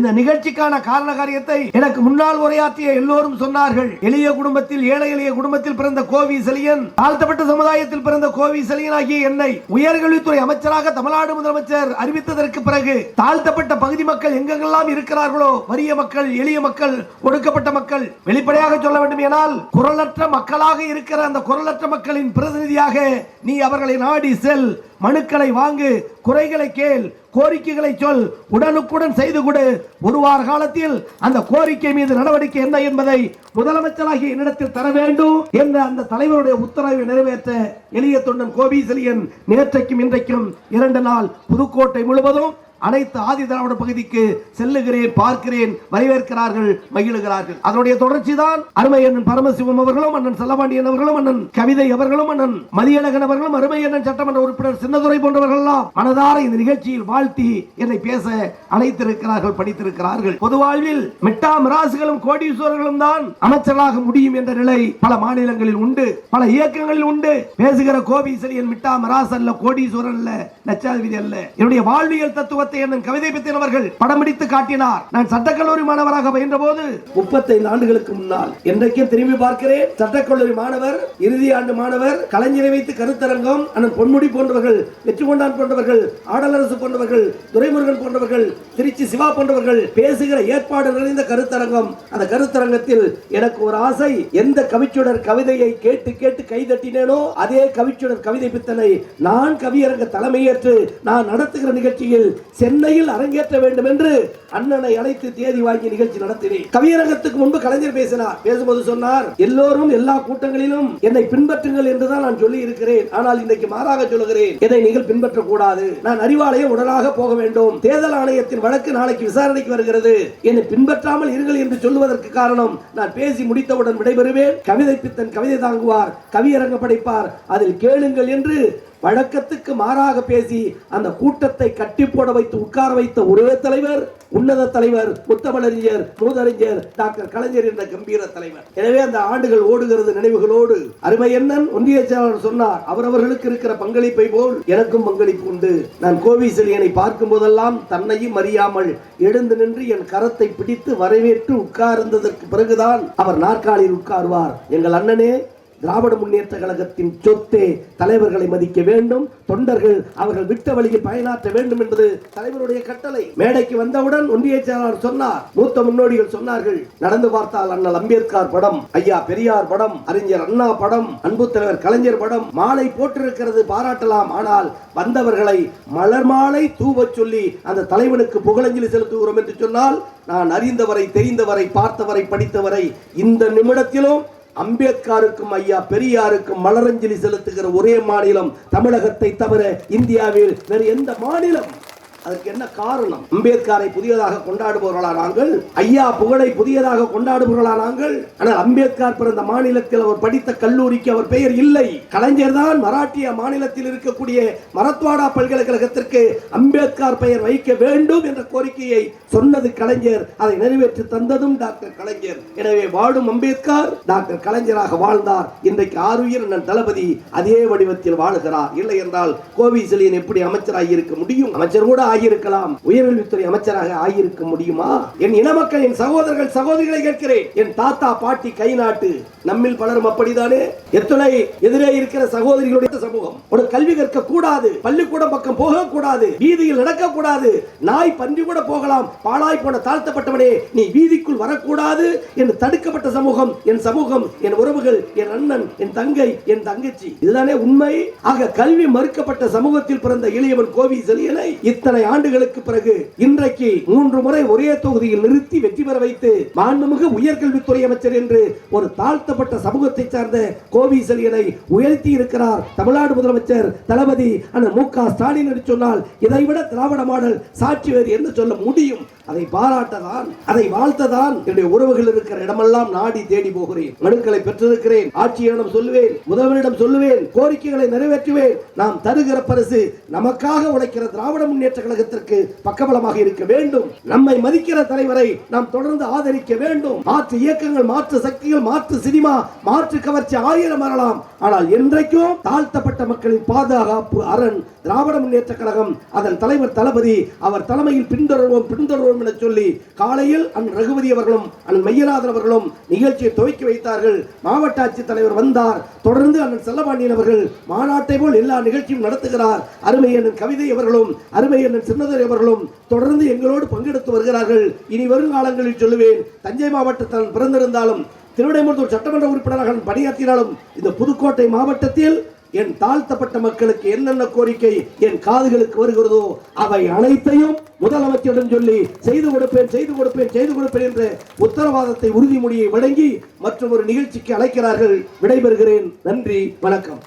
இந்த நிகழ்ச்சிக்கான காரண காரியத்தை எனக்கு முன்னால் உரையாற்றிய எல்லோரும் சொன்னார்கள். எளிய குடும்பத்தில் ஏழை எளிய குடும்பத்தில் பிறந்த கோவி செலியன் தாழ்த்தப்பட்ட சமுதாயத்தில் பிறந்த கோவி செலியன் ஆகிய என்னை உயர்கல்வித்துறை அமைச்சராக தமிழ்நாடு முதலமைச்சர் அறிவித்ததற்கு பிறகு தாழ்த்தப்பட்ட பகுதி மக்கள் எங்கெங்கெல்லாம் இருக்கிறார்களோ வறிய மக்கள் எளிய மக்கள் ஒடுக்கப்பட்ட மக்கள் வெளிப்படையாக சொல்ல வேண்டும் எனால் குரலற்ற மக்களாக இருக்கிற அந்த குரலற்ற மக்களின் பிரதிநிதியாக நீ அவர்களை நாடி செல். மனுக்களை வாங்கு குறைகளை கேள் கோரிக்கைகளை சொல் உடனுக்குடன் செய்து கொடு. ஒரு வார காலத்தில் அந்த கோரிக்கை மீது நடவடிக்கை என்ன என்பதை முதலமைச்சராகிய என்னிடத்தில் தர வேண்டும் என்ற அந்த தலைவருடைய உத்தரவை நிறைவேற்ற எளிய தொண்டன் கோபி செலியன் நேற்றைக்கும் இன்றைக்கும் இரண்டு நாள் புதுக்கோட்டை முழுவதும் அனைத்து ஆதி திராவிட பகுதிக்கு செல்லுகிறேன் பார்க்கிறேன் வரவேற்கிறார்கள் மகிழுகிறார்கள். அதனுடைய தொடர்ச்சி தான் அருமை அண்ணன் பரமசிவம் அவர்களும் அண்ணன் செல்லபாண்டியன் அவர்களும் அண்ணன் கவிதை அவர்களும் அண்ணன் மதியழகன் அவர்களும் அருமை அண்ணன் சட்டமன்ற உறுப்பினர் சின்னதுரை போன்றவர்கள் எல்லாம் மனதார இந்த நிகழ்ச்சியில் வாழ்த்தி என்னை பேச அழைத்திருக்கிறார்கள் படித்திருக்கிறார்கள். பொது வாழ்வில் மிட்டா மிராசுகளும் கோடீஸ்வரர்களும் தான் அமைச்சராக முடியும் என்ற நிலை பல மாநிலங்களில் உண்டு பல இயக்கங்களில் உண்டு. பேசுகிற கோபி மிட்டா மிராஸ் அல்ல கோடீஸ்வரன் அல்ல லட்சாதிபதி அல்ல. என்னுடைய வாழ்வியல் தத்துவத்தை என்னும் கவிதை பத்தின் அவர்கள் படம் பிடித்து காட்டினார். நான் சட்டக்கல்லூரி மாணவராக பயின்ற போது முப்பத்தைந்து ஆண்டுகளுக்கு முன்னால் என்றைக்கும் திரும்பி பார்க்கிறேன். சட்டக்கல்லூரி மாணவர் இறுதி ஆண்டு மாணவர் கலைஞரை வைத்து கருத்தரங்கம் அண்ணன் பொன்முடி போன்றவர்கள் வெற்றிகொண்டான் போன்றவர்கள் ஆடலரசு போன்றவர்கள் துரைமுருகன் போன்றவர்கள் திருச்சி சிவா போன்றவர்கள் பேசுகிற ஏற்பாடு நிறைந்த கருத்தரங்கம். அந்த கருத்தரங்கத்தில் எனக்கு ஒரு ஆசை எந்த கவிச்சுடர் கவிதையை கேட்டு கேட்டு கைதட்டினேனோ அதே கவிச்சுடர் கவிதை பித்தனை நான் கவியரங்க தலைமையேற்று நான் நடத்துகிற நிகழ்ச்சியில் சென்னையில் அரங்கேற்ற வேண்டும் என்று அண்ணனை அழைத்து தேதி வாங்கி நிகழ்ச்சி நடத்தினேன். கவியரங்கத்துக்கு முன்பு கலைஞர் பேசினார். பேசும்போது சொன்னார் எல்லோரும் எல்லா கூட்டங்களிலும் என்னை பின்பற்றுங்கள் என்றுதான் நான் சொல்லி இருக்கிறேன் ஆனால் இன்றைக்கு மாறாக சொல்லுகிறேன் இதை நீங்கள் பின்பற்றக்கூடாது. நான் அறிவாலயம் உடனாக போக வேண்டும். தேர்தல் ஆணையத்தின் வழக்கு நாளைக்கு விசாரணைக்கு வருகிறது. என்னை பின்பற்றாமல் இருங்கள் என்று சொல்லுவதற்கு காரணம் நான் பேசி முடித்தவுடன் விடைபெறுவேன். கவிதை பித்தன் கவிதை தாங்குவார். கவியரங்க படைப்பார். அதில் கேளுங்கள் என்று வழக்கத்துக்கு மாறாக பேசி அந்த கூட்டத்தை கட்டி போட வைத்து உட்கார வைத்த ஒரே தலைவர் உன்னத தலைவர் முத்தமிழறிஞர் மூதறிஞர் டாக்டர் கலைஞர் என்ற கம்பீர தலைவர். எனவே அந்த ஆண்டுகள் ஓடுகிறது நினைவுகளோடு. அருமை என்னன் ஒன்றிய செயலாளர் சொன்னார் அவரவர்களுக்கு இருக்கிற பங்களிப்பை போல் எனக்கும் பங்களிப்பு உண்டு. நான் கோவிசெலியனை பார்க்கும் போதெல்லாம் தன்னையும் அறியாமல் எழுந்து நின்று என் கரத்தை பிடித்து வரவேற்று உட்கார்ந்ததற்கு பிறகுதான் அவர் நாற்காலியில் உட்காருவார். எங்கள் அண்ணனே திராவிட முன்னேற்ற கழகத்தின் சொத்தே தலைவர்களை மதிக்க வேண்டும். தொண்டர்கள் அவர்கள் விட்ட வழியில் பயனாற்ற வேண்டும் என்பது தலைவருடைய கட்டளை. மேடைக்கு வந்தவுடன் ஒன்றிய செயலாளர் சொன்னார். மூத்த முன்னோடிகள் சொன்னார்கள். நடந்து பார்த்தால் அண்ணல் அம்பேத்கர் படம் ஐயா பெரியார் படம் அறிஞர் அண்ணா படம் அன்பு தலைவர் கலைஞர் படம் மாலை போட்டிருக்கிறது பாராட்டலாம். ஆனால் வந்தவர்களை மலர் மாலை தூவச் சொல்லி அந்த தலைவனுக்கு புகழஞ்சலி செலுத்துகிறோம் என்று சொன்னால் நான் அறிந்தவரை தெரிந்தவரை பார்த்தவரை படித்தவரை இந்த நிமிடத்திலும் அம்பேத்கருக்கும் ஐயா பெரியாருக்கும் மலரஞ்சலி செலுத்துகிற ஒரே மாநிலம் தமிழகத்தை தவிர இந்தியாவில் வேறு எந்த மாநிலம்? அதற்கு என்ன காரணம்? அம்பேத்கரை புதியதாக கொண்டாடுபவர்களா நாங்கள்? ஐயா புகழை புதியதாக கொண்டாடுபவர்களா நாங்கள்? ஆனால் அம்பேத்கர் பிறந்த மாநிலத்தில் அவர் படித்த கல்லூரிக்கு அவர் பெயர் இல்லை. கலைஞர் தான் மராட்டிய மாநிலத்தில் இருக்கக்கூடிய மரத்வாடா பல்கலைக்கழகத்திற்கு அம்பேத்கர் பெயர் வைக்க வேண்டும் என்ற கோரிக்கையை சொன்னது கலைஞர். அதை நிறைவேற்றி தந்ததும் டாக்டர் கலைஞர். எனவே வாழும் அம்பேத்கர் டாக்டர் கலைஞராக வாழ்ந்தார். இன்றைக்கு ஆறுயிர் அண்ணன் தளபதி அதே வடிவத்தில் வாழுகிறார். இல்லை என்றால் கோவிசிலியன் எப்படி அமைச்சராக இருக்க முடியும்? அமைச்சர் கூட ஆகியிருக்கலாம். உயர்கல்வித்துறை அமைச்சராக ஆகியிருக்க முடியுமா? என் இன மக்கள் என் சகோதரர்கள் சகோதரிகளை கேட்கிறேன். என் தாத்தா பாட்டி கை நாட்டு நம்மில் பலரும் அப்படித்தானே? எத்தனை எதிரே இருக்கிற சகோதரிகளுடைய சமூகம். ஒரு கல்வி கற்க கூடாது பள்ளிக்கூடம் பக்கம் போக கூடாது வீதியில் நடக்க கூடாது நாய் பன்றி கூட போகலாம் பாலாய் போன தாழ்த்தப்பட்டவனே நீ வீதிக்குள் வரக்கூடாது என்று தடுக்கப்பட்ட சமூகம் என் சமூகம் என் உறவுகள் என் அண்ணன் என் தங்கை என் தங்கச்சி. இதுதானே உண்மை? ஆக கல்வி மறுக்கப்பட்ட சமூகத்தில் பிறந்த இளையவன் கோவி செலியனை இத்தனை ஆண்டுகளுக்கு பிறகு இன்றைக்கு மூன்று முறை ஒரே தொகுதியில் நிறுத்தி வெற்றி பெற வைத்து மாண்புமிகு உயர்கல்வித்துறை அமைச்சர் என்று ஒரு தாழ்த்தப்பட்ட சமூகத்தை சார்ந்த கோவிசலியனை உயர்த்தி இருக்கிறார் தமிழ்நாடு முதலமைச்சர் தளபதி அண்ணன் மு க ஸ்டாலின் என்று சொன்னால் இதைவிட திராவிட மாடல் சாட்சி வேறு என்று சொல்ல முடியும். அதை பாராட்டதான் அதை வாழ்த்ததான் என்னுடைய உறவுகள் இருக்கிற இடமெல்லாம் நாடி தேடி போகிறேன். மனுக்களை பெற்றிருக்கிறேன் ஆட்சியரிடம் சொல்லுவேன் முதல்வரிடம் சொல்லுவேன் கோரிக்கைகளை நிறைவேற்றுவேன். நாம் தருகிற பரிசு நமக்காக உழைக்கிற திராவிட முன்னேற்ற கழகத்திற்கு பக்கபலமாக இருக்க வேண்டும். நம்மை மதிக்கிற தலைவரை நாம் தொடர்ந்து ஆதரிக்க வேண்டும். மாற்று இயக்கங்கள் மாற்று சக்திகள் மாற்று சினிமா மாற்று கவர்ச்சி ஆயிரம் வரலாம். ஆனால் என்றைக்கும் தாழ்த்தப்பட்ட மக்களின் பாதுகாப்பு அரண் திராவிட முன்னேற்ற கழகம் அதன் தலைவர் தளபதி அவர் தலைமையில் பின்தொடர்வோம் பின்தொடர்வோம் என சொல்லி காலையில் அன் ரகுபதி அவர்களும் அன் மையநாதன் அவர்களும் நிகழ்ச்சியை துவக்கி வைத்தார்கள். மாவட்ட ஆட்சித்தலைவர் வந்தார். தொடர்ந்து அண்ணன் செல்லபாண்டியன் அவர்கள் மாநாட்டை போல் எல்லா நிகழ்ச்சியும் நடத்துகிறார். அருமையன் கவிதை அவர்களும் அருமையன் அண்ணன் சின்னதுரை அவர்களும் தொடர்ந்து எங்களோடு பங்கெடுத்து வருகிறார்கள். இனி வரும் காலங்களில் சொல்லுவேன் தஞ்சை மாவட்டத்தில் பிறந்திருந்தாலும் திருவிடைமுத்தூர் சட்டமன்ற உறுப்பினராக பணியாற்றினாலும் இந்த புதுக்கோட்டை மாவட்டத்தில் என் தாழ்த்தப்பட்ட மக்களுக்கு என்னென்ன கோரிக்கை என் காதுகளுக்கு வருகிறதோ அவை அனைத்தையும் முதலமைச்சரிடம் சொல்லி செய்து கொடுப்பேன் செய்து கொடுப்பேன் செய்து கொடுப்பேன் என்ற உத்தரவாதத்தை உறுதிமொழியை வழங்கி மற்றும் ஒரு நிகழ்ச்சிக்கு அழைக்கிறார்கள். விடைபெறுகிறேன். நன்றி வணக்கம்.